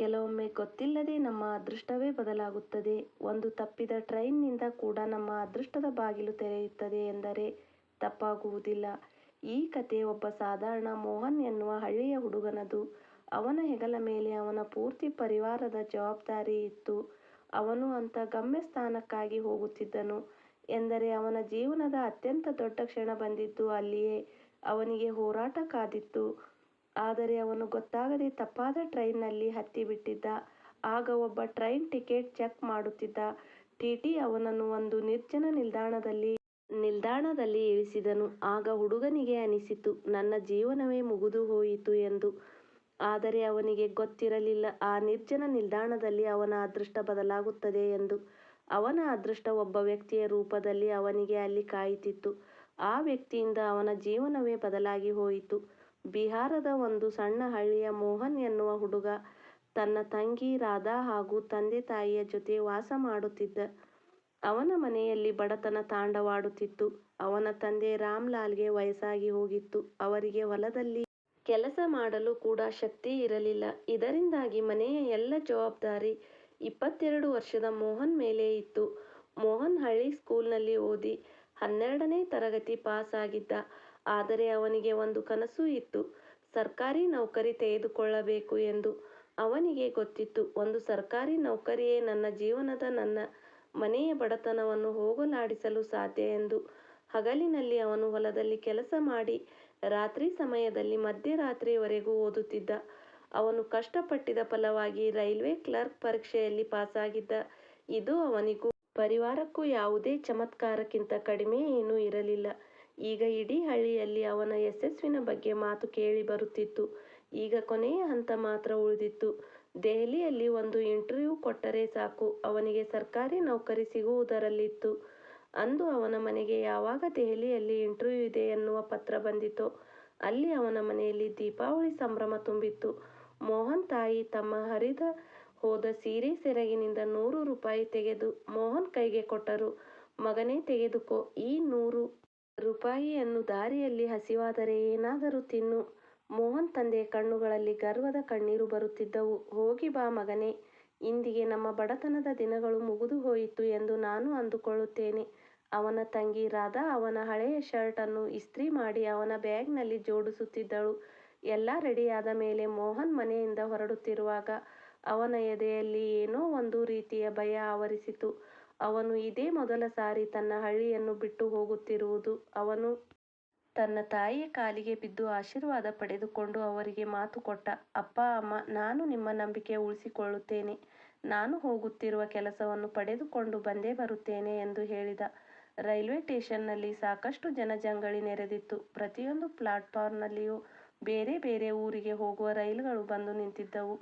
ಕೆಲವೊಮ್ಮೆ ಗೊತ್ತಿಲ್ಲದೆ ನಮ್ಮ ಅದೃಷ್ಟವೇ ಬದಲಾಗುತ್ತದೆ. ಒಂದು ತಪ್ಪಿದ ಟ್ರೈನ್ನಿಂದ ಕೂಡ ನಮ್ಮ ಅದೃಷ್ಟದ ಬಾಗಿಲು ತೆರೆಯುತ್ತದೆ ಎಂದರೆ ತಪ್ಪಾಗುವುದಿಲ್ಲ. ಈ ಕಥೆ ಒಬ್ಬ ಸಾಧಾರಣ ಮೋಹನ್ ಎನ್ನುವ ಹಳ್ಳಿಯ ಹುಡುಗನದು. ಅವನ ಹೆಗಲ ಮೇಲೆ ಅವನ ಪೂರ್ತಿ ಪರಿವಾರದ ಜವಾಬ್ದಾರಿ ಇತ್ತು. ಅವನು ಅಂಥ ಗಮ್ಯಸ್ಥಾನಕ್ಕಾಗಿ ಹೋಗುತ್ತಿದ್ದನು ಎಂದರೆ ಅವನ ಜೀವನದ ಅತ್ಯಂತ ದೊಡ್ಡ ಕ್ಷಣ ಬಂದಿದ್ದು ಅಲ್ಲಿಯೇ. ಅವನಿಗೆ ಹೋರಾಟ ಕಾದಿತ್ತು. ಆದರೆ ಅವನು ಗೊತ್ತಾಗದೆ ತಪ್ಪಾದ ಟ್ರೈನ್ನಲ್ಲಿ ಹತ್ತಿಬಿಟ್ಟಿದ್ದ. ಆಗ ಒಬ್ಬ ಟ್ರೈನ್ ಟಿಕೆಟ್ ಚೆಕ್ ಮಾಡುತ್ತಿದ್ದ ಟಿಟಿ ಅವನನ್ನು ಒಂದು ನಿರ್ಜನ ನಿಲ್ದಾಣದಲ್ಲಿ ನಿಲ್ದಾಣದಲ್ಲಿ ಇಳಿಸಿದನು. ಆಗ ಹುಡುಗನಿಗೆ ಅನಿಸಿತು, ನನ್ನ ಜೀವನವೇ ಮುಗಿದುಹೋಯಿತು ಎಂದು. ಆದರೆ ಅವನಿಗೆ ಗೊತ್ತಿರಲಿಲ್ಲ, ಆ ನಿರ್ಜನ ನಿಲ್ದಾಣದಲ್ಲಿ ಅವನ ಅದೃಷ್ಟ ಬದಲಾಗುತ್ತದೆ ಎಂದು. ಅವನ ಅದೃಷ್ಟ ಒಬ್ಬ ವ್ಯಕ್ತಿಯ ರೂಪದಲ್ಲಿ ಅವನಿಗೆ ಅಲ್ಲಿ ಕಾಯುತ್ತಿತ್ತು. ಆ ವ್ಯಕ್ತಿಯಿಂದ ಅವನ ಜೀವನವೇ ಬದಲಾಗಿ ಹೋಯಿತು. ಬಿಹಾರದ ಒಂದು ಸಣ್ಣ ಹಳ್ಳಿಯ ಮೋಹನ್ ಎನ್ನುವ ಹುಡುಗ ತನ್ನ ತಂಗಿ ರಾಧಾ ಹಾಗೂ ತಂದೆ ತಾಯಿಯ ಜೊತೆ ವಾಸ ಮಾಡುತ್ತಿದ್ದ. ಅವನ ಮನೆಯಲ್ಲಿ ಬಡತನ ತಾಂಡವಾಡುತ್ತಿತ್ತು. ಅವನ ತಂದೆ ರಾಮ್ಲಾಲ್ಗೆ ವಯಸ್ಸಾಗಿ ಹೋಗಿತ್ತು. ಅವರಿಗೆ ಹೊಲದಲ್ಲಿ ಕೆಲಸ ಮಾಡಲು ಕೂಡ ಶಕ್ತಿ ಇರಲಿಲ್ಲ. ಇದರಿಂದಾಗಿ ಮನೆಯ ಎಲ್ಲ ಜವಾಬ್ದಾರಿ ಇಪ್ಪತ್ತೆರಡು ವರ್ಷದ ಮೋಹನ್ ಮೇಲೆ ಇತ್ತು. ಮೋಹನ್ ಹಳ್ಳಿ ಸ್ಕೂಲ್ನಲ್ಲಿ ಓದಿ ಹನ್ನೆರಡನೇ ತರಗತಿ ಪಾಸ್ ಆಗಿದ್ದ. ಆದರೆ ಅವನಿಗೆ ಒಂದು ಕನಸು ಇತ್ತು ಸರ್ಕಾರಿ ನೌಕರಿ ತೆಗೆದುಕೊಳ್ಳಬೇಕು ಎಂದು. ಅವನಿಗೆ ಗೊತ್ತಿತ್ತು ಒಂದು ಸರ್ಕಾರಿ ನೌಕರಿಯೇ ನನ್ನ ಜೀವನದ ನನ್ನ ಮನೆಯ ಬಡತನವನ್ನು ಹೋಗಲಾಡಿಸಲು ಸಾಧ್ಯ ಎಂದು. ಹಗಲಿನಲ್ಲಿ ಅವನು ಹೊಲದಲ್ಲಿ ಕೆಲಸ ಮಾಡಿ ರಾತ್ರಿ ಸಮಯದಲ್ಲಿ ಮಧ್ಯರಾತ್ರಿವರೆಗೂ ಓದುತ್ತಿದ್ದ. ಅವನು ಕಷ್ಟಪಟ್ಟಿದ ಫಲವಾಗಿ ರೈಲ್ವೆ ಕ್ಲರ್ಕ್ ಪರೀಕ್ಷೆಯಲ್ಲಿ ಪಾಸಾಗಿದ್ದ. ಇದು ಅವನಿಗೂ, ಪರಿವಾರಕ್ಕೂ ಯಾವುದೇ ಚಮತ್ಕಾರಕ್ಕಿಂತ ಕಡಿಮೆ ಏನೂ ಇರಲಿಲ್ಲ. ಈಗ ಇಡೀ ಹಳ್ಳಿಯಲ್ಲಿ ಅವನ ಯಶಸ್ಸಿನ ಬಗ್ಗೆ ಮಾತು ಕೇಳಿ ಬರುತ್ತಿತ್ತು ಈಗ ಕೊನೆಯ ಹಂತ ಮಾತ್ರ ಉಳಿದಿತ್ತು. ದೆಹಲಿಯಲ್ಲಿ ಒಂದು ಇಂಟರ್ವ್ಯೂ ಕೊಟ್ಟರೆ ಸಾಕು, ಅವನಿಗೆ ಸರ್ಕಾರಿ ನೌಕರಿ ಸಿಗುವುದರಲ್ಲಿತ್ತು. ಅಂದು ಅವನ ಮನೆಗೆ ಯಾವಾಗ ದೆಹಲಿಯಲ್ಲಿ ಇಂಟರ್ವ್ಯೂ ಇದೆ ಎನ್ನುವ ಪತ್ರ ಬಂದಿತೋ, ಅಲ್ಲಿ ಅವನ ಮನೆಯಲ್ಲಿ ದೀಪಾವಳಿ ಸಂಭ್ರಮ ತುಂಬಿತ್ತು. ಮೋಹನ್ ತಾಯಿ ತಮ್ಮ ಹರಿದ ಹೋದ ಸೀರೆ ಸೆರಗಿನಿಂದ ನೂರು ರೂಪಾಯಿ ತೆಗೆದು ಮೋಹನ್ ಕೈಗೆ ಕೊಟ್ಟರು. ಮಗನೇ ತೆಗೆದುಕೋ, ಈ ನೂರು ರೂಪಾಯಿಯನ್ನು ದಾರಿಯಲ್ಲಿ ಹಸಿವಾದರೆ ಏನಾದರೂ ತಿನ್ನು. ಮೋಹನ್ ತಂದೆಯ ಕಣ್ಣುಗಳಲ್ಲಿ ಗರ್ವದ ಕಣ್ಣೀರು ಬರುತ್ತಿದ್ದವು. ಹೋಗಿ ಬಾ ಮಗನೇ. ಇಂದಿಗೆ ನಮ್ಮ ಬಡತನದ ದಿನಗಳು ಮುಗಿದು ಹೋಯಿತು ಎಂದು ನಾನು ಅಂದುಕೊಳ್ಳುತ್ತೇನೆ. ಅವನ ತಂಗಿ ರಾಧಾ ಅವನ ಹಳೆಯ ಶರ್ಟ್ ಅನ್ನು ಇಸ್ತ್ರಿ ಮಾಡಿ ಅವನ ಬ್ಯಾಗ್ನಲ್ಲಿ ಜೋಡಿಸುತ್ತಿದ್ದಳು. ಎಲ್ಲ ರೆಡಿಯಾದ ಮೇಲೆ ಮೋಹನ್ ಮನೆಯಿಂದ ಹೊರಡುತ್ತಿರುವಾಗ ಅವನ ಎದೆಯಲ್ಲಿ ಏನೋ ಒಂದು ರೀತಿಯ ಭಯ ಆವರಿಸಿತು. ಅವನು ಇದೇ ಮೊದಲ ಸಾರಿ ತನ್ನ ಹಳ್ಳಿಯನ್ನು ಬಿಟ್ಟು ಹೋಗುತ್ತಿರುವುದು. ಅವನು ತನ್ನ ತಾಯಿಯ ಕಾಲಿಗೆ ಬಿದ್ದು ಆಶೀರ್ವಾದ ಪಡೆದುಕೊಂಡು ಅವರಿಗೆ ಮಾತು ಕೊಟ್ಟ. ಅಪ್ಪ, ಅಮ್ಮ, ನಾನು ನಿಮ್ಮ ನಂಬಿಕೆ ಉಳಿಸಿಕೊಳ್ಳುತ್ತೇನೆ. ನಾನು ಹೋಗುತ್ತಿರುವ ಕೆಲಸವನ್ನು ಪಡೆದುಕೊಂಡು ಬಂದೇ ಬರುತ್ತೇನೆ ಎಂದು ಹೇಳಿದ. ರೈಲ್ವೆ ಸ್ಟೇಷನ್ನಲ್ಲಿ ಸಾಕಷ್ಟು ಜನಜಂಗಳಿ ನೆರೆದಿತ್ತು. ಪ್ರತಿಯೊಂದು ಪ್ಲಾಟ್ಫಾರ್ಮ್ನಲ್ಲಿಯೂ ಬೇರೆ ಬೇರೆ ಊರಿಗೆ ಹೋಗುವ ರೈಲುಗಳು ಬಂದು ನಿಂತಿದ್ದವು.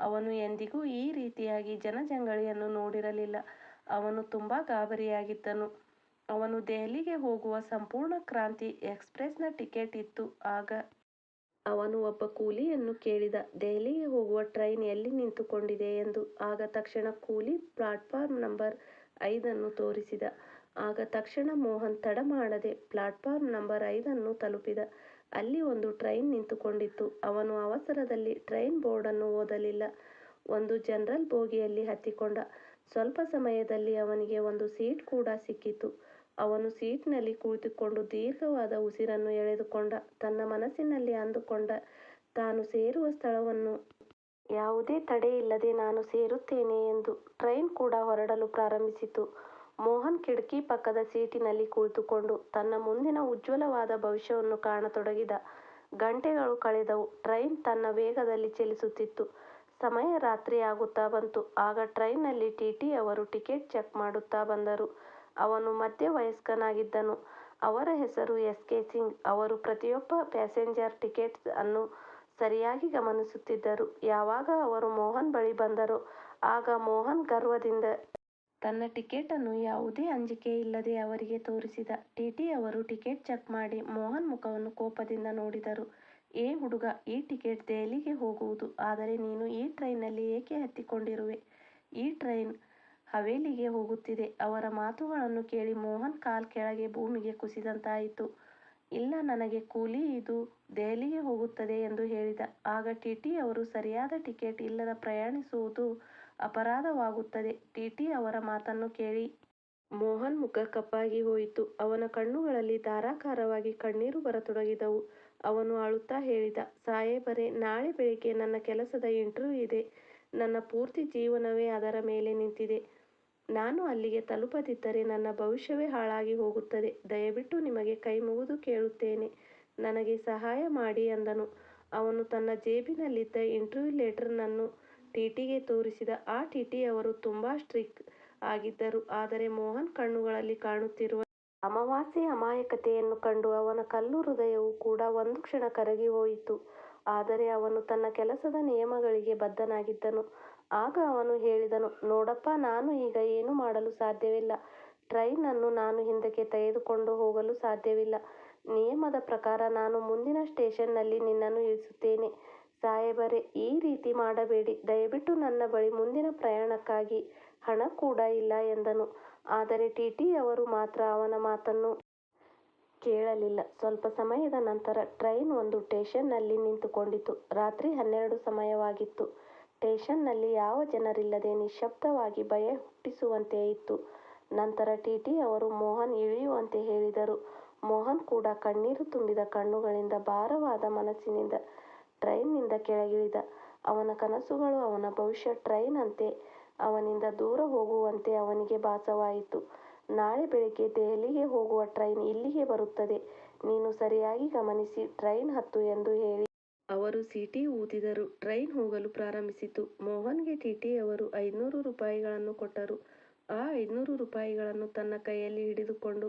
ಅವನು ಎಂದಿಗೂ ಈ ರೀತಿಯಾಗಿ ಜನಜಂಗಳಿಯನ್ನು ನೋಡಿರಲಿಲ್ಲ. ಅವನು ತುಂಬಾ ಗಾಬರಿಯಾಗಿದ್ದನು. ಅವನು ದೆಹಲಿಗೆ ಹೋಗುವ ಸಂಪೂರ್ಣ ಕ್ರಾಂತಿ ಎಕ್ಸ್ಪ್ರೆಸ್ನ ಟಿಕೆಟ್ ಇತ್ತು. ಆಗ ಅವನು ಒಬ್ಬ ಕೂಲಿಯನ್ನು ಕೇಳಿದ ದೆಹಲಿಗೆ ಹೋಗುವ ಟ್ರೈನ್ ಎಲ್ಲಿ ನಿಂತುಕೊಂಡಿದೆ ಎಂದು. ಆಗ ತಕ್ಷಣ ಕೂಲಿ ಪ್ಲಾಟ್ಫಾರ್ಮ್ ನಂಬರ್ ಐದನ್ನು ತೋರಿಸಿದ. ಆಗ ತಕ್ಷಣ ಮೋಹನ್ ತಡ ಮಾಡದೆ ಪ್ಲಾಟ್ಫಾರ್ಮ್ ನಂಬರ್ ಐದನ್ನು ತಲುಪಿದ. ಅಲ್ಲಿ ಒಂದು ಟ್ರೈನ್ ನಿಂತುಕೊಂಡಿತ್ತು. ಅವನು ಅವಸರದಲ್ಲಿ ಟ್ರೈನ್ ಬೋರ್ಡನ್ನು ಓದಲಿಲ್ಲ. ಒಂದು ಜನರಲ್ ಬೋಗಿಯಲ್ಲಿ ಹತ್ತಿಕೊಂಡ. ಸ್ವಲ್ಪ ಸಮಯದಲ್ಲಿ ಅವನಿಗೆ ಒಂದು ಸೀಟ್ ಕೂಡ ಸಿಕ್ಕಿತು. ಅವನು ಸೀಟಿನಲ್ಲಿ ಕುಳಿತುಕೊಂಡು ದೀರ್ಘವಾದ ಉಸಿರನ್ನು ಎಳೆದುಕೊಂಡ. ತನ್ನ ಮನಸ್ಸಿನಲ್ಲಿ ಅಂದುಕೊಂಡ, ತಾನು ಸೇರುವ ಸ್ಥಳವನ್ನು ಯಾವುದೇ ತಡೆಯಿಲ್ಲದೆ ನಾನು ಸೇರುತ್ತೇನೆ ಎಂದು. ಟ್ರೈನ್ ಕೂಡ ಹೊರಡಲು ಪ್ರಾರಂಭಿಸಿತು. ಮೋಹನ್ ಕಿಟಕಿ ಪಕ್ಕದ ಸೀಟಿನಲ್ಲಿ ಕುಳಿತುಕೊಂಡು ತನ್ನ ಮುಂದಿನ ಉಜ್ವಲವಾದ ಭವಿಷ್ಯವನ್ನು ಕಾಣತೊಡಗಿದ. ಗಂಟೆಗಳು ಕಳೆದವು. ಟ್ರೈನ್ ತನ್ನ ವೇಗದಲ್ಲಿ ಚಲಿಸುತ್ತಿತ್ತು. ಸಮಯ ರಾತ್ರಿ ಆಗುತ್ತಾ ಬಂತು. ಆಗ ಟ್ರೈನ್ನಲ್ಲಿ ಟಿಟಿ ಅವರು ಟಿಕೆಟ್ ಚೆಕ್ ಮಾಡುತ್ತಾ ಬಂದರು. ಅವನು ಮಧ್ಯವಯಸ್ಕನಾಗಿದ್ದನು. ಅವರ ಹೆಸರು ಎಸ್. ಕೆ. ಸಿಂಗ್. ಅವರು ಪ್ರತಿಯೊಬ್ಬ ಪ್ಯಾಸೆಂಜರ್ ಟಿಕೆಟ್ಸ್ ಅನ್ನು ಸರಿಯಾಗಿ ಗಮನಿಸುತ್ತಿದ್ದರು. ಯಾವಾಗ ಅವರು ಮೋಹನ್ ಬಳಿ ಬಂದರೋ, ಆಗ ಮೋಹನ್ ಗರ್ವದಿಂದ ತನ್ನ ಟಿಕೆಟ್ ಅನ್ನು ಯಾವುದೇ ಅಂಜಿಕೆ ಇಲ್ಲದೆ ಅವರಿಗೆ ತೋರಿಸಿದ. ಟಿಟಿ ಅವರು ಟಿಕೆಟ್ ಚೆಕ್ ಮಾಡಿ ಮೋಹನ್ ಮುಖವನ್ನು ಕೋಪದಿಂದ ನೋಡಿದರು. ಏ ಹುಡುಗ, ಈ ಟಿಕೆಟ್ ದೆಹಲಿಗೆ ಹೋಗುವುದು. ಆದರೆ ನೀನು ಈ ಟ್ರೈನ್ನಲ್ಲಿ ಏಕೆ ಹತ್ತಿಕೊಂಡಿರುವೆ. ಈ ಟ್ರೈನ್ ಹವೇಲಿಗೆ ಹೋಗುತ್ತಿದೆ. ಅವರ ಮಾತುಗಳನ್ನು ಕೇಳಿ ಮೋಹನ್ ಕಾಲ್ ಕೆಳಗೆ ಭೂಮಿಗೆ ಕುಸಿದಂತಾಯಿತು. ಇಲ್ಲ, ನನಗೆ ಕೂಲಿ ಇದು ದೆಹಲಿಗೆ ಹೋಗುತ್ತದೆ ಎಂದು ಹೇಳಿದ. ಆಗ ಟಿಟಿ ಅವರು, ಸರಿಯಾದ ಟಿಕೆಟ್ ಇಲ್ಲದ ಪ್ರಯಾಣಿಸುವುದು ಅಪರಾಧವಾಗುತ್ತದೆ. ಟಿಟಿ ಅವರ ಮಾತನ್ನು ಕೇಳಿ ಮೋಹನ್ ಮುಖ ಕಪ್ಪಾಗಿ ಹೋಯಿತು. ಅವನ ಕಣ್ಣುಗಳಲ್ಲಿ ಧಾರಾಕಾರವಾಗಿ ಕಣ್ಣೀರು ಬರತೊಡಗಿದವು. ಅವನು ಅಳುತ್ತಾ ಹೇಳಿದ, ಸಾಹೇಬರೇ ನಾಳೆ ಬೆಳಿಗ್ಗೆ ನನ್ನ ಕೆಲಸದ ಇಂಟರ್ವ್ಯೂ ಇದೆ. ನನ್ನ ಪೂರ್ತಿ ಜೀವನವೇ ಅದರ ಮೇಲೆ ನಿಂತಿದೆ. ನಾನು ಅಲ್ಲಿಗೆ ತಲುಪದಿದ್ದರೆ ನನ್ನ ಭವಿಷ್ಯವೇ ಹಾಳಾಗಿ ಹೋಗುತ್ತದೆ. ದಯವಿಟ್ಟು ನಿಮಗೆ ಕೈ ಮುಗಿದು ಕೇಳುತ್ತೇನೆ. ನನಗೆ ಸಹಾಯ ಮಾಡಿ ಅಂದನು ಅವನು ತನ್ನ ಜೇಬಿನಲ್ಲಿದ್ದ ಇಂಟರ್ವ್ಯೂ ಲೆಟರ್ ನನ್ನು ಟಿಟಿಗೆ ತೋರಿಸಿದ. ಆ ಟಿಟಿಯವರು ತುಂಬಾ ಸ್ಟ್ರಿಕ್ ಆಗಿದ್ದರು. ಆದರೆ ಮೋಹನ್ ಕಣ್ಣುಗಳಲ್ಲಿ ಕಾಣುತ್ತಿರುವ ಅಮಾವಾಸ್ಯೆ ಅಮಾಯಕತೆಯನ್ನು ಕಂಡು ಅವನ ಕಲ್ಲು ಹೃದಯವು ಕೂಡ ಒಂದು ಕ್ಷಣ ಕರಗಿ ಹೋಯಿತು. ಆದರೆ ಅವನು ತನ್ನ ಕೆಲಸದ ನಿಯಮಗಳಿಗೆ ಬದ್ಧನಾಗಿದ್ದನು. ಆಗ ಅವನು ಹೇಳಿದನು, ನೋಡಪ್ಪ ನಾನು ಈಗ ಏನು ಮಾಡಲು ಸಾಧ್ಯವಿಲ್ಲ. ಟ್ರೈನ್ ಅನ್ನು ನಾನು ಹಿಂದಕ್ಕೆ ತೆಗೆದುಕೊಂಡು ಹೋಗಲು ಸಾಧ್ಯವಿಲ್ಲ. ನಿಯಮದ ಪ್ರಕಾರ ನಾನು ಮುಂದಿನ ಸ್ಟೇಷನ್ನಲ್ಲಿ ನಿನ್ನನ್ನು ಇಳಿಸುತ್ತೇನೆ. ಸಾಹೇಬರೇ ಈ ರೀತಿ ಮಾಡಬೇಡಿ. ದಯವಿಟ್ಟು ನನ್ನ ಬಳಿ ಮುಂದಿನ ಪ್ರಯಾಣಕ್ಕಾಗಿ ಹಣ ಕೂಡ ಇಲ್ಲ ಎಂದನು. ಆದರೆ ಟಿಟಿಯವರು ಮಾತ್ರ ಅವನ ಮಾತನ್ನು ಕೇಳಲಿಲ್ಲ. ಸ್ವಲ್ಪ ಸಮಯದ ನಂತರ ಟ್ರೈನ್ ಒಂದು ಸ್ಟೇಷನ್ನಲ್ಲಿ ನಿಂತುಕೊಂಡಿತು. ರಾತ್ರಿ ಹನ್ನೆರಡು ಸಮಯವಾಗಿತ್ತು. ಸ್ಟೇಷನ್ನಲ್ಲಿ ಯಾವ ಜನರಿಲ್ಲದೆ ನಿಶ್ಶಬ್ದವಾಗಿ ಭಯ ಹುಟ್ಟಿಸುವಂತೆ ಇತ್ತು. ನಂತರ ಟಿಟಿಯವರು ಮೋಹನ್ ಇಳಿಯುವಂತೆ ಹೇಳಿದರು. ಮೋಹನ್ ಕೂಡ ಕಣ್ಣೀರು ತುಂಬಿದ ಕಣ್ಣುಗಳಿಂದ ಭಾರವಾದ ಮನಸ್ಸಿನಿಂದ ಟ್ರೈನ್ನಿಂದ ಕೆಳಗಿಳಿದ. ಅವನ ಕನಸುಗಳು ಅವನ ಭವಿಷ್ಯ ಟ್ರೈನ್ ನಂತೆ ಅವನಿಂದ ದೂರ ಹೋಗುವಂತೆ ಅವನಿಗೆ ಭಾಸವಾಯಿತು. ನಾಳೆ ಬೆಳಿಗ್ಗೆ ದೆಹಲಿಗೆ ಹೋಗುವ ಟ್ರೈನ್ ಇಲ್ಲಿಗೆ ಬರುತ್ತದೆ. ನೀನು ಸರಿಯಾಗಿ ಗಮನಿಸಿ, ಟ್ರೈನ್ ಹತ್ತು ಎಂದು ಹೇಳಿ ಅವರು ಸೀಟಿ ಊದಿದರು. ಟ್ರೈನ್ ಹೋಗಲು ಪ್ರಾರಂಭಿಸಿತು. ಮೋಹನ್ಗೆ ಟಿಟಿಯವರು ಐನೂರು ರೂಪಾಯಿಗಳನ್ನು ಕೊಟ್ಟರು. ಆ ಐನೂರು ರೂಪಾಯಿಗಳನ್ನು ತನ್ನ ಕೈಯಲ್ಲಿ ಹಿಡಿದುಕೊಂಡು,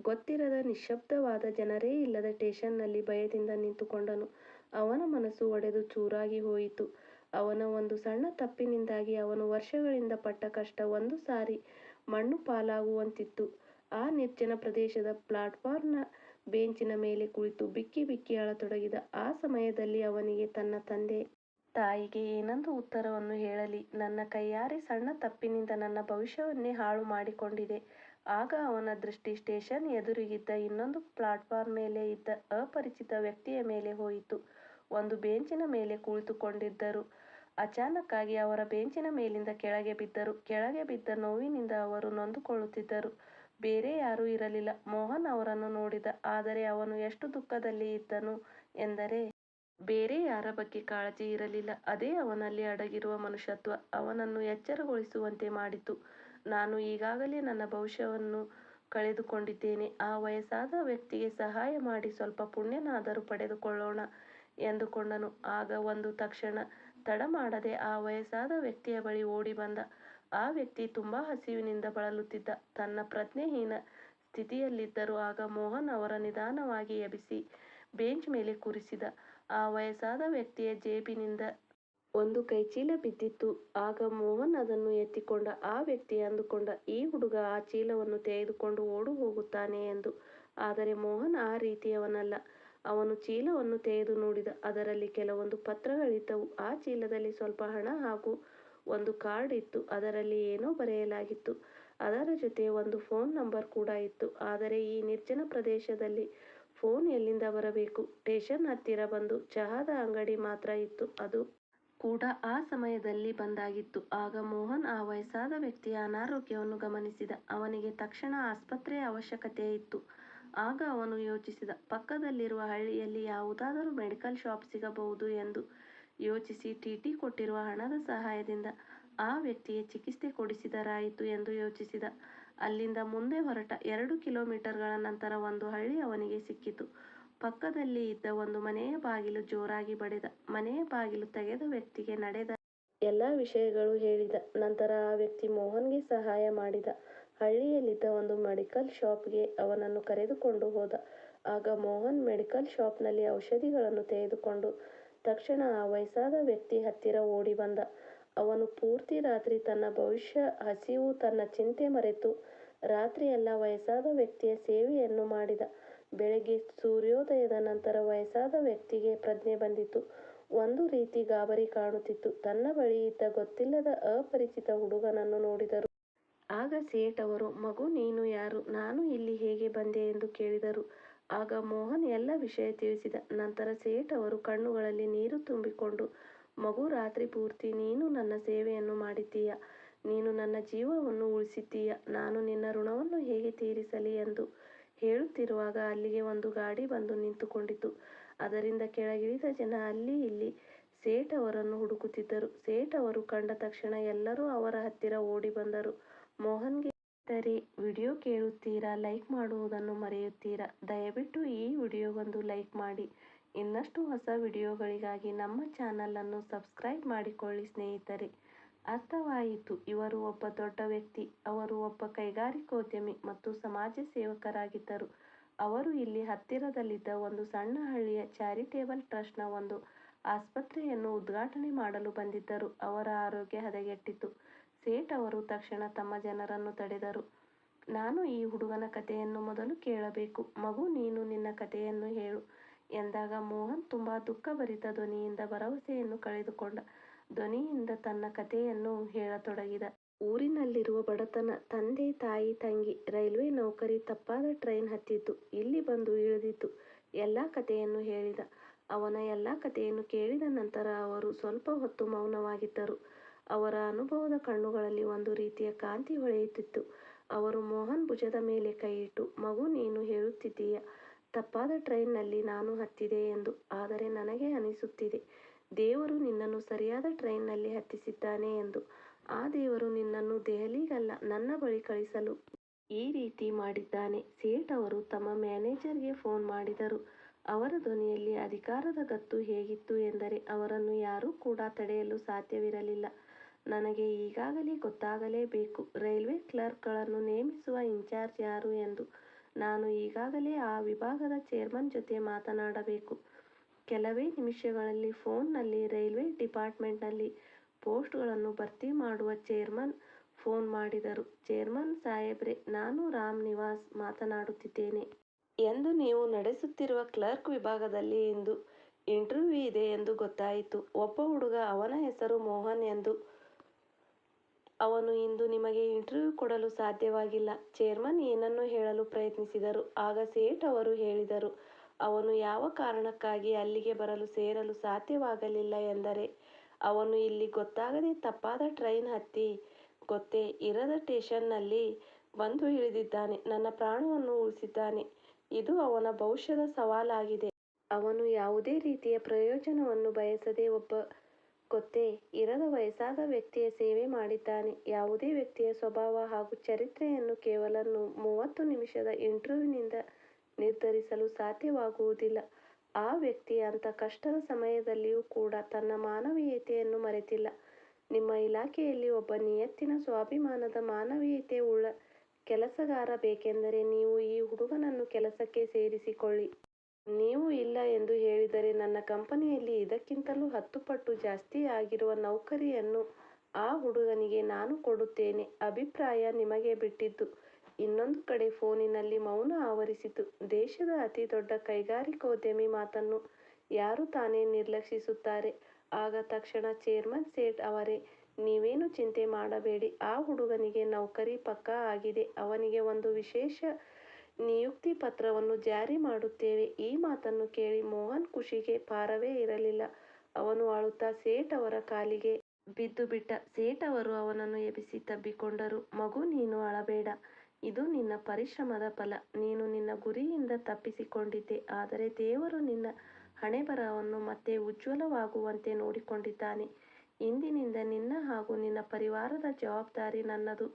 ಗೊತ್ತಿರದ ನಿಶ್ಶಬ್ದವಾದ ಜನರೇ ಇಲ್ಲದ ಸ್ಟೇಷನ್ನಲ್ಲಿ ಭಯದಿಂದ ನಿಂತುಕೊಂಡನು. ಅವನ ಮನಸ್ಸು ಒಡೆದು ಚೂರಾಗಿ ಹೋಯಿತು. ಅವನ ಒಂದು ಸಣ್ಣ ತಪ್ಪಿನಿಂದಾಗಿ ಅವನು ವರ್ಷಗಳಿಂದ ಪಟ್ಟ ಕಷ್ಟ ಒಂದು ಸಾರಿ ಮಣ್ಣು ಪಾಲಾಗುವಂತಿತ್ತು. ಆ ನಿರ್ಜನ ಪ್ರದೇಶದ ಪ್ಲಾಟ್ಫಾರ್ಮ್ನ ಬೆಂಚಿನ ಮೇಲೆ ಕುಳಿತು ಬಿಕ್ಕಿ ಬಿಕ್ಕಿ ಅಳತೊಡಗಿದ. ಆ ಸಮಯದಲ್ಲಿ ಅವನಿಗೆ ತನ್ನ ತಂದೆ, ತಾಯಿಗೆ ಏನೊಂದು ಉತ್ತರವನ್ನು ಹೇಳಲಿ. ನನ್ನ ಕೈಯಾರೆ ಸಣ್ಣ ತಪ್ಪಿನಿಂದ ನನ್ನ ಭವಿಷ್ಯವನ್ನೇ ಹಾಳು ಮಾಡಿಕೊಂಡಿದೆ. ಆಗ ಅವನ ದೃಷ್ಟಿ ಸ್ಟೇಷನ್ ಎದುರಿಗಿದ್ದ ಇನ್ನೊಂದು ಪ್ಲಾಟ್ಫಾರ್ಮ್ ಮೇಲೆ ಇದ್ದ ಅಪರಿಚಿತ ವ್ಯಕ್ತಿಯ ಮೇಲೆ ಹೋಯಿತು. ಒಂದು ಬೆಂಚಿನ ಮೇಲೆ ಕುಳಿತುಕೊಂಡಿದ್ದರು. ಅಚಾನಕ್ಕಾಗಿ ಅವರ ಬೆಂಚಿನ ಮೇಲಿಂದ ಕೆಳಗೆ ಬಿದ್ದರು. ಕೆಳಗೆ ಬಿದ್ದ ನೋವಿನಿಂದ ಅವರು ನೊಂದುಕೊಳ್ಳುತ್ತಿದ್ದರು. ಬೇರೆ ಯಾರೂ ಇರಲಿಲ್ಲ. ಮೋಹನ್ ಅವರನ್ನು ನೋಡಿದ. ಆದರೆ ಅವನು ಎಷ್ಟು ದುಃಖದಲ್ಲಿ ಇದ್ದನು ಎಂದರೆ, ಬೇರೆ ಯಾರ ಬಗ್ಗೆ ಕಾಳಜಿ ಇರಲಿಲ್ಲ. ಅದೇ ಅವನಲ್ಲಿ ಅಡಗಿರುವ ಮನುಷ್ಯತ್ವ ಅವನನ್ನು ಎಚ್ಚರಗೊಳಿಸುವಂತೆ ಮಾಡಿತು. ನಾನು ಈಗಾಗಲೇ ನನ್ನ ಭವಿಷ್ಯವನ್ನು ಕಳೆದುಕೊಂಡಿದ್ದೇನೆ. ಆ ವಯಸ್ಸಾದ ವ್ಯಕ್ತಿಗೆ ಸಹಾಯ ಮಾಡಿ ಸ್ವಲ್ಪ ಪುಣ್ಯನಾದರೂ ಪಡೆದುಕೊಳ್ಳೋಣ ಎಂದುಕೊಂಡನು. ಆಗ ಒಂದು ತಕ್ಷಣ ತಡ ಮಾಡದೆ ಆ ವಯಸ್ಸಾದ ವ್ಯಕ್ತಿಯ ಬಳಿ ಓಡಿ ಬಂದ. ಆ ವ್ಯಕ್ತಿ ತುಂಬಾ ಹಸಿವಿನಿಂದ ಬಳಲುತ್ತಿದ್ದ. ತನ್ನ ಪ್ರಜ್ಞೆಹೀನ ಸ್ಥಿತಿಯಲ್ಲಿದ್ದರೂ ಆಗ ಮೋಹನ್ ಅವರ ನಿಧಾನವಾಗಿ ಎಬ್ಬಿಸಿ ಬೆಂಚ್ ಮೇಲೆ ಕೂರಿಸಿದ. ಆ ವಯಸ್ಸಾದ ವ್ಯಕ್ತಿಯ ಜೇಬಿನಿಂದ ಒಂದು ಕೈಚೀಲ ಬಿದ್ದಿತ್ತು. ಆಗ ಮೋಹನ್ ಅದನ್ನು ಎತ್ತಿಕೊಂಡ. ಆ ವ್ಯಕ್ತಿ ಅಂದುಕೊಂಡ, ಈ ಹುಡುಗ ಆ ಚೀಲವನ್ನು ತೆಗೆದುಕೊಂಡು ಓಡಿಹೋಗುತ್ತಾನೆ ಎಂದು. ಆದರೆ ಮೋಹನ್ ಆ ರೀತಿಯವನಲ್ಲ. ಅವನು ಚೀಲವನ್ನು ತೆಗೆದು ನೋಡಿದ. ಅದರಲ್ಲಿ ಕೆಲವೊಂದು ಪತ್ರಗಳಿದ್ದವು. ಆ ಚೀಲದಲ್ಲಿ ಸ್ವಲ್ಪ ಹಣ ಹಾಗೂ ಒಂದು ಕಾರ್ಡ್ ಇತ್ತು. ಅದರಲ್ಲಿ ಏನೋ ಬರೆಯಲಾಗಿತ್ತು. ಅದರ ಜೊತೆ ಒಂದು ಫೋನ್ ನಂಬರ್ ಕೂಡ ಇತ್ತು. ಆದರೆ ಈ ನಿರ್ಜನ ಪ್ರದೇಶದಲ್ಲಿ ಫೋನ್ ಎಲ್ಲಿಂದ ಬರಬೇಕು. ಸ್ಟೇಷನ್ ಹತ್ತಿರ ಬಂದು ಚಹಾದ ಅಂಗಡಿ ಮಾತ್ರ ಇತ್ತು. ಅದು ಕೂಡ ಆ ಸಮಯದಲ್ಲಿ ಬಂದಾಗಿತ್ತು ಆಗ ಮೋಹನ್ ಆ ವಯಸ್ಸಾದ ವ್ಯಕ್ತಿಯ ಅನಾರೋಗ್ಯವನ್ನು ಗಮನಿಸಿದ. ಅವನಿಗೆ ತಕ್ಷಣ ಆಸ್ಪತ್ರೆಯ ಅವಶ್ಯಕತೆ ಇತ್ತು. ಆಗ ಅವನು ಯೋಚಿಸಿದ. ಪಕ್ಕದಲ್ಲಿರುವ ಹಳ್ಳಿಯಲ್ಲಿ ಯಾವುದಾದರೂ ಮೆಡಿಕಲ್ ಶಾಪ್ ಸಿಗಬಹುದು ಎಂದು ಯೋಚಿಸಿ ಟಿಟಿ ಕೊಟ್ಟಿರುವ ಹಣದ ಸಹಾಯದಿಂದ ಆ ವ್ಯಕ್ತಿಗೆ ಚಿಕಿತ್ಸೆ ಕೊಡಿಸಿದರಾಯಿತು ಎಂದು ಯೋಚಿಸಿದ. ಅಲ್ಲಿಂದ ಮುಂದೆ ಹೊರಟ. ಎರಡು ಕಿಲೋಮೀಟರ್ಗಳ ನಂತರ ಒಂದು ಹಳ್ಳಿ ಅವನಿಗೆ ಸಿಕ್ಕಿತು. ಪಕ್ಕದಲ್ಲಿ ಇದ್ದ ಒಂದು ಮನೆಯ ಬಾಗಿಲು ಜೋರಾಗಿ ಬಡಿದ. ಮನೆಯ ಬಾಗಿಲು ತೆಗೆದ ವ್ಯಕ್ತಿಗೆ ನಡೆದ ಎಲ್ಲಾ ವಿಷಯಗಳು ಹೇಳಿದ. ನಂತರ ಆ ವ್ಯಕ್ತಿ ಮೋಹನ್ಗೆ ಸಹಾಯ ಮಾಡಿದ. ಹಳ್ಳಿಯಲ್ಲಿದ್ದ ಒಂದು ಮೆಡಿಕಲ್ ಶಾಪ್ಗೆ ಅವನನ್ನು ಕರೆದುಕೊಂಡು ಹೋದ. ಆಗ ಮೋಹನ್ ಮೆಡಿಕಲ್ ಶಾಪ್ನಲ್ಲಿ ಔಷಧಿಗಳನ್ನು ತೆಗೆದುಕೊಂಡು ತಕ್ಷಣ ಆ ವಯಸ್ಸಾದ ವ್ಯಕ್ತಿ ಹತ್ತಿರ ಓಡಿ ಬಂದ. ಅವನು ಪೂರ್ತಿ ರಾತ್ರಿ ತನ್ನ ಭವಿಷ್ಯ, ಹಸಿವು, ತನ್ನ ಚಿಂತೆ ಮರೆತು ರಾತ್ರಿಯೆಲ್ಲಾ ವಯಸ್ಸಾದ ವ್ಯಕ್ತಿಯ ಸೇವೆಯನ್ನು ಮಾಡಿದ. ಬೆಳಗ್ಗೆ ಸೂರ್ಯೋದಯದ ನಂತರ ವಯಸ್ಸಾದ ವ್ಯಕ್ತಿಗೆ ಪ್ರಜ್ಞೆ ಬಂದಿತು. ಒಂದು ರೀತಿ ಗಾಬರಿ ಕಾಣುತ್ತಿತ್ತು. ತನ್ನ ಬಳಿ ಇದ್ದ ಗೊತ್ತಿಲ್ಲದ ಅಪರಿಚಿತ ಹುಡುಗನನ್ನು ನೋಡಿದರು. ಆಗ ಸೇಠ್ ಅವರು, ಮಗು ನೀನು ಯಾರು. ನಾನು ಇಲ್ಲಿ ಹೇಗೆ ಬಂದೆ ಎಂದು ಕೇಳಿದರು. ಆಗ ಮೋಹನ್ ಎಲ್ಲ ವಿಷಯ ತಿಳಿಸಿದ. ನಂತರ ಸೇಠ್ ಅವರು ಕಣ್ಣುಗಳಲ್ಲಿ ನೀರು ತುಂಬಿಕೊಂಡು, ಮಗು ರಾತ್ರಿ ಪೂರ್ತಿ ನೀನು ನನ್ನ ಸೇವೆಯನ್ನು ಮಾಡಿದ್ದೀಯ. ನೀನು ನನ್ನ ಜೀವವನ್ನು ಉಳಿಸಿದ್ದೀಯ. ನಾನು ನಿನ್ನ ಋಣವನ್ನು ಹೇಗೆ ತೀರಿಸಲಿ ಎಂದು ಹೇಳುತ್ತಿರುವಾಗ ಅಲ್ಲಿಗೆ ಒಂದು ಗಾಡಿ ಬಂದು ನಿಂತುಕೊಂಡಿತು. ಅದರಿಂದ ಕೆಳಗಿಳಿದ ಜನ ಅಲ್ಲಿ ಇಲ್ಲಿ ಸೇಠ್ ಅವರನ್ನು ಹುಡುಕುತ್ತಿದ್ದರು. ಸೇಠ್ ಅವರು ಕಂಡ ತಕ್ಷಣ ಎಲ್ಲರೂ ಅವರ ಹತ್ತಿರ ಓಡಿ ಬಂದರು. ಮೋಹನ್ಗೆ ಸ್ನೇಹಿತರೆ ವಿಡಿಯೋ ಕೇಳುತ್ತೀರಾ, ಲೈಕ್ ಮಾಡುವುದನ್ನು ಮರೆಯುತ್ತೀರಾ? ದಯವಿಟ್ಟು ಈ ವಿಡಿಯೋಗೊಂದು ಲೈಕ್ ಮಾಡಿ. ಇನ್ನಷ್ಟು ಹೊಸ ವಿಡಿಯೋಗಳಿಗಾಗಿ ನಮ್ಮ ಚಾನಲ್ ಅನ್ನು ಸಬ್ಸ್ಕ್ರೈಬ್ ಮಾಡಿಕೊಳ್ಳಿ ಸ್ನೇಹಿತರೆ. ಅರ್ಥವಾಯಿತು, ಇವರು ಒಬ್ಬ ದೊಡ್ಡ ವ್ಯಕ್ತಿ. ಅವರು ಒಬ್ಬ ಕೈಗಾರಿಕೋದ್ಯಮಿ ಮತ್ತು ಸಮಾಜ ಸೇವಕರಾಗಿದ್ದರು. ಅವರು ಇಲ್ಲಿ ಹತ್ತಿರದಲ್ಲಿದ್ದ ಒಂದು ಸಣ್ಣ ಹಳ್ಳಿಯ ಚಾರಿಟೇಬಲ್ ಟ್ರಸ್ಟ್ನ ಒಂದು ಆಸ್ಪತ್ರೆಯನ್ನು ಉದ್ಘಾಟನೆ ಮಾಡಲು ಬಂದಿದ್ದರು. ಅವರ ಆರೋಗ್ಯ ಹದಗೆಟ್ಟಿತ್ತು. ಸೇಠ್ ಅವರು ತಕ್ಷಣ ತಮ್ಮ ಜನರನ್ನು ತಡೆದರು. ನಾನು ಈ ಹುಡುಗನ ಕಥೆಯನ್ನು ಮೊದಲು ಕೇಳಬೇಕು. ಮಗು ನೀನು ನಿನ್ನ ಕಥೆಯನ್ನು ಹೇಳು ಎಂದಾಗ ಮೋಹನ್ ತುಂಬಾ ದುಃಖಭರಿತ ಧ್ವನಿಯಿಂದ ಭರವಸೆಯನ್ನು ಕಳೆದುಕೊಂಡ ಧ್ವನಿಯಿಂದ ತನ್ನ ಕಥೆಯನ್ನು ಹೇಳತೊಡಗಿದ. ಊರಿನಲ್ಲಿರುವ ಬಡತನ, ತಂದೆ ತಾಯಿ ತಂಗಿ, ರೈಲ್ವೆ ನೌಕರಿ, ತಪ್ಪಾದ ಟ್ರೈನ್ ಹತ್ತಿತ್ತು ಇಲ್ಲಿ ಬಂದು ಇಳಿದಿತ್ತು ಎಲ್ಲ ಕಥೆಯನ್ನು ಹೇಳಿದ. ಅವನ ಎಲ್ಲ ಕಥೆಯನ್ನು ಕೇಳಿದ ನಂತರ ಅವರು ಸ್ವಲ್ಪ ಹೊತ್ತು ಮೌನವಾಗಿದ್ದರು. ಅವರ ಅನುಭವದ ಕಣ್ಣುಗಳಲ್ಲಿ ಒಂದು ರೀತಿಯ ಕಾಂತಿ ಹೊಳೆಯುತ್ತಿತ್ತು. ಅವರು ಮೋಹನ್ ಭುಜದ ಮೇಲೆ ಕೈಯಿಟ್ಟು, ಮಗು ನೀನು ಹೇಳುತ್ತಿದ್ದೀಯ ತಪ್ಪಾದ ಟ್ರೈನ್ನಲ್ಲಿ ನಾನು ಹತ್ತಿದೆ ಎಂದು. ಆದರೆ ನನಗೆ ಅನಿಸುತ್ತಿದೆ ದೇವರು ನಿನ್ನನ್ನು ಸರಿಯಾದ ಟ್ರೈನ್ನಲ್ಲಿ ಹತ್ತಿಸಿದ್ದಾನೆ ಎಂದು. ಆ ದೇವರು ನಿನ್ನನ್ನು ದೆಹಲಿಗಲ್ಲ ನನ್ನ ಬಳಿ ಕಳಿಸಲು ಈ ರೀತಿ ಮಾಡಿದ್ದಾನೆ. ಸೇಠ್ ಅವರು ತಮ್ಮ ಮ್ಯಾನೇಜರ್ಗೆ ಫೋನ್ ಮಾಡಿದರು. ಅವರ ಧ್ವನಿಯಲ್ಲಿ ಅಧಿಕಾರದ ಗತ್ತು ಹೇಗಿತ್ತು ಎಂದರೆ ಅವರನ್ನು ಯಾರೂ ಕೂಡ ತಡೆಯಲು ಸಾಧ್ಯವಿರಲಿಲ್ಲ. ನನಗೆ ಈಗಾಗಲೇ ಗೊತ್ತಾಗಲೇ ಬೇಕು ರೈಲ್ವೆ ಕ್ಲರ್ಕ್ಗಳನ್ನು ನೇಮಿಸುವ ಇನ್ಚಾರ್ಜ್ ಯಾರು ಎಂದು. ನಾನು ಈಗಾಗಲೇ ಆ ವಿಭಾಗದ ಚೇರ್ಮನ್ ಜೊತೆ ಮಾತನಾಡಬೇಕು. ಕೆಲವೇ ನಿಮಿಷಗಳಲ್ಲಿ ಫೋನ್ನಲ್ಲಿ, ರೈಲ್ವೆ ಡಿಪಾರ್ಟ್ಮೆಂಟ್ನಲ್ಲಿ ಪೋಸ್ಟ್ಗಳನ್ನು ಪೋಸ್ಟ್ಗಳನ್ನು ಭರ್ತಿ ಮಾಡುವ ಚೇರ್ಮನ್ ಫೋನ್ ಮಾಡಿದರು. ಚೇರ್ಮನ್ ಸಾಹೇಬ್ರೆ, ನಾನು ರಾಮ್ ನಿವಾಸ್ ಮಾತನಾಡುತ್ತಿದ್ದೇನೆ. ಎಂದು ನೀವು ನಡೆಸುತ್ತಿರುವ ಕ್ಲರ್ಕ್ ವಿಭಾಗದಲ್ಲಿ ಇಂದು ಇಂಟರ್ವ್ಯೂ ಇದೆ ಎಂದು ಗೊತ್ತಾಯಿತು. ಒಬ್ಬ ಹುಡುಗ ಅವನ ಹೆಸರು ಮೋಹನ್ ಎಂದು. ಅವನು ಇಂದು ನಿಮಗೆ ಇಂಟರ್ವ್ಯೂ ಕೊಡಲು ಸಾಧ್ಯವಾಗಿಲ್ಲ. ಚೇರ್ಮನ್ ಏನನ್ನು ಹೇಳಲು ಪ್ರಯತ್ನಿಸಿದರು. ಆಗ ಸೇಠ್ ಅವರು ಹೇಳಿದರು, ಅವನು ಯಾವ ಕಾರಣಕ್ಕಾಗಿ ಅಲ್ಲಿಗೆ ಬರಲು ಸೇರಲು ಸಾಧ್ಯವಾಗಲಿಲ್ಲ ಎಂದರೆ ಅವನು ಇಲ್ಲಿ ಗೊತ್ತಾಗದೆ ತಪ್ಪಾದ ಟ್ರೈನ್ ಹತ್ತಿ ಗೊತ್ತೇ ಇರದ ಸ್ಟೇಷನ್ನಲ್ಲಿ ಬಂದು ಇಳಿದಿದ್ದಾನೆ. ನನ್ನ ಪ್ರಾಣವನ್ನು ಉಳಿಸಿದ್ದಾನೆ. ಇದು ಅವನ ಭವಿಷ್ಯದ ಸವಾಲಾಗಿದೆ. ಅವನು ಯಾವುದೇ ರೀತಿಯ ಪ್ರಯೋಜನವನ್ನು ಬಯಸದೆ ಒಬ್ಬ ಗೊತ್ತೇ ಇರದ ವಯಸ್ಸಾದ ವ್ಯಕ್ತಿಯ ಸೇವೆ ಮಾಡಿದ್ದಾನೆ. ಯಾವುದೇ ವ್ಯಕ್ತಿಯ ಸ್ವಭಾವ ಹಾಗೂ ಚರಿತ್ರೆಯನ್ನು ಕೇವಲ ಮೂವತ್ತು ನಿಮಿಷದ ಇಂಟರ್ವ್ಯೂನಿಂದ ನಿರ್ಧರಿಸಲು ಸಾಧ್ಯವಾಗುವುದಿಲ್ಲ. ಆ ವ್ಯಕ್ತಿ ಅಂಥ ಕಷ್ಟದ ಸಮಯದಲ್ಲಿಯೂ ಕೂಡ ತನ್ನ ಮಾನವೀಯತೆಯನ್ನು ಮರೆತಿಲ್ಲ. ನಿಮ್ಮ ಇಲಾಖೆಯಲ್ಲಿ ಒಬ್ಬ ನಿಯತ್ತಿನ, ಸ್ವಾಭಿಮಾನದ, ಮಾನವೀಯತೆ ಉಳ್ಳ ಕೆಲಸಗಾರ ಬೇಕೆಂದರೆ ನೀವು ಈ ಹುಡುಗನನ್ನು ಕೆಲಸಕ್ಕೆ ಸೇರಿಸಿಕೊಳ್ಳಿ. ನೀವು ಇಲ್ಲ ಎಂದು ಹೇಳಿದರೆ ನನ್ನ ಕಂಪನಿಯಲ್ಲಿ ಇದಕ್ಕಿಂತಲೂ ಹತ್ತು ಪಟ್ಟು ಜಾಸ್ತಿ ಆಗಿರುವ ನೌಕರಿಯನ್ನು ಆ ಹುಡುಗನಿಗೆ ನಾನು ಕೊಡುತ್ತೇನೆ. ಅಭಿಪ್ರಾಯ ನಿಮಗೆ ಬಿಟ್ಟಿದ್ದು. ಇನ್ನೊಂದು ಕಡೆ ಫೋನಿನಲ್ಲಿ ಮೌನ ಆವರಿಸಿತು. ದೇಶದ ಅತಿ ದೊಡ್ಡ ಕೈಗಾರಿಕೋದ್ಯಮಿ ಮಾತನ್ನು ಯಾರು ತಾನೇ ನಿರ್ಲಕ್ಷಿಸುತ್ತಾರೆ. ಆಗ ತಕ್ಷಣ ಚೇರ್ಮನ್ ಸೇಠ್ ಅವರೇ, ನೀವೇನು ಚಿಂತೆ ಮಾಡಬೇಡಿ ಆ ಹುಡುಗನಿಗೆ ನೌಕರಿ ಪಕ್ಕಾ ಆಗಿದೆ. ಅವನಿಗೆ ಒಂದು ವಿಶೇಷ ನಿಯುಕ್ತಿ ಪತ್ರವನ್ನು ಜಾರಿ ಮಾಡುತ್ತೇವೆ. ಈ ಮಾತನ್ನು ಕೇಳಿ ಮೋಹನ್ ಖುಷಿಗೆ ಪಾರವೇ ಇರಲಿಲ್ಲ. ಅವನು ಅಳುತ್ತಾ ಸೇಠ್ ಅವರ ಕಾಲಿಗೆ ಬಿದ್ದುಬಿಟ್ಟ. ಸೇಠ್ ಅವರು ಅವನನ್ನು ಎಬ್ಬಿಸಿ ತಬ್ಬಿಕೊಂಡರು. ಮಗು, ನೀನು ಅಳಬೇಡ. ಇದು ನಿನ್ನ ಪರಿಶ್ರಮದ ಫಲ. ನೀನು ನಿನ್ನ ಗುರಿಯಿಂದ ತಪ್ಪಿಸಿಕೊಂಡಿದ್ದೆ. ಆದರೆ ದೇವರು ನಿನ್ನ ಹಣೆಬರಹವನ್ನು ಮತ್ತೆ ಉಜ್ವಲವಾಗುವಂತೆ ನೋಡಿಕೊಂಡಿದ್ದಾನೆ. ಇಂದಿನಿಂದ ನಿನ್ನ ಹಾಗೂ ನಿನ್ನ ಪರಿವಾರದ ಜವಾಬ್ದಾರಿ ನನ್ನದು.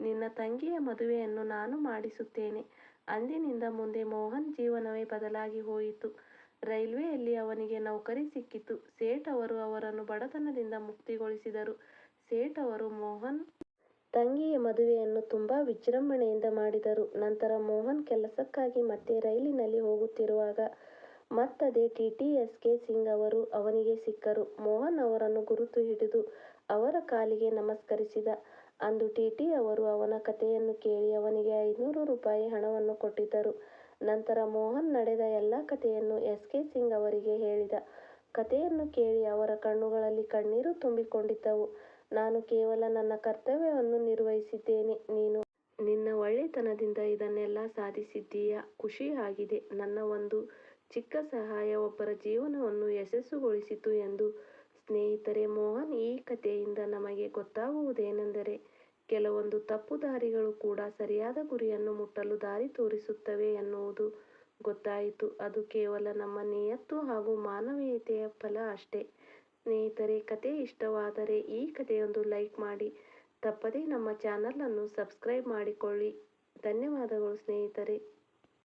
ನಿನ್ನ ತಂಗಿಯ ಮದುವೆಯನ್ನು ನಾನು ಮಾಡಿಸುತ್ತೇನೆ. ಅಂದಿನಿಂದ ಮುಂದೆ ಮೋಹನ್ ಜೀವನವೇ ಬದಲಾಗಿ ಹೋಯಿತು. ರೈಲ್ವೆಯಲ್ಲಿ ಅವನಿಗೆ ನೌಕರಿ ಸಿಕ್ಕಿತು. ಸೇಠ್ ಅವರು ಅವರನ್ನು ಬಡತನದಿಂದ ಮುಕ್ತಿಗೊಳಿಸಿದರು. ಸೇಠ್ ಅವರು ಮೋಹನ್ ತಂಗಿಯ ಮದುವೆಯನ್ನು ತುಂಬಾ ವಿಜೃಂಭಣೆಯಿಂದ ಮಾಡಿದರು. ನಂತರ ಮೋಹನ್ ಕೆಲಸಕ್ಕಾಗಿ ಮತ್ತೆ ರೈಲಿನಲ್ಲಿ ಹೋಗುತ್ತಿರುವಾಗ ಮತ್ತದೇ T. T. S. K. Singh ಅವರು ಅವನಿಗೆ ಸಿಕ್ಕರು. ಮೋಹನ್ ಅವರನ್ನು ಗುರುತು ಹಿಡಿದು ಅವರ ಕಾಲಿಗೆ ನಮಸ್ಕರಿಸಿದ. ಅಂದು ಟಿಟಿ. ಅವರು ಅವನ ಕಥೆಯನ್ನು ಕೇಳಿ ಅವನಿಗೆ ಐನೂರು ರೂಪಾಯಿ ಹಣವನ್ನು ಕೊಟ್ಟಿದ್ದರು. ನಂತರ ಮೋಹನ್ ನಡೆದ ಎಲ್ಲಾ ಕಥೆಯನ್ನು ಎಸ್. ಕೆ. ಸಿಂಗ್ ಅವರಿಗೆ ಹೇಳಿದ. ಕಥೆಯನ್ನು ಕೇಳಿ ಅವರ ಕಣ್ಣುಗಳಲ್ಲಿ ಕಣ್ಣೀರು ತುಂಬಿಕೊಂಡಿದ್ದವು. ನಾನು ಕೇವಲ ನನ್ನ ಕರ್ತವ್ಯವನ್ನು ನಿರ್ವಹಿಸಿದ್ದೇನೆ. ನೀನು ನಿನ್ನ ಒಳ್ಳೆತನದಿಂದ ಇದನ್ನೆಲ್ಲ ಸಾಧಿಸಿದ್ದೀಯ ಖುಷಿ ಆಗಿದೆ ನನ್ನ ಒಂದು ಚಿಕ್ಕ ಸಹಾಯ ಒಬ್ಬರ ಜೀವನವನ್ನು ಯಶಸ್ಸುಗೊಳಿಸಿತು ಎಂದು ಸ್ನೇಹಿತರೆ, ಮೋಹನ್, ಈ ಕಥೆಯಿಂದ ನಮಗೆ ಗೊತ್ತಾಗುವುದೇನೆಂದರೆ, ಕೆಲವೊಂದು ತಪ್ಪು ದಾರಿಗಳು ಕೂಡ ಸರಿಯಾದ ಗುರಿಯನ್ನು ಮುಟ್ಟಲು ದಾರಿ ತೋರಿಸುತ್ತವೆ ಎನ್ನುವುದು ಗೊತ್ತಾಯಿತು. ಅದು ಕೇವಲ ನಮ್ಮ ನಿಯತ್ತು ಹಾಗೂ ಮಾನವೀಯತೆಯ ಫಲ ಅಷ್ಟೇ. ಸ್ನೇಹಿತರೆ ಕತೆ ಇಷ್ಟವಾದರೆ ಈ ಕಥೆಯೊಂದು ಲೈಕ್ ಮಾಡಿ. ತಪ್ಪದೇ ನಮ್ಮ ಚಾನಲನ್ನು ಸಬ್ಸ್ಕ್ರೈಬ್ ಮಾಡಿಕೊಳ್ಳಿ. ಧನ್ಯವಾದಗಳು ಸ್ನೇಹಿತರೆ.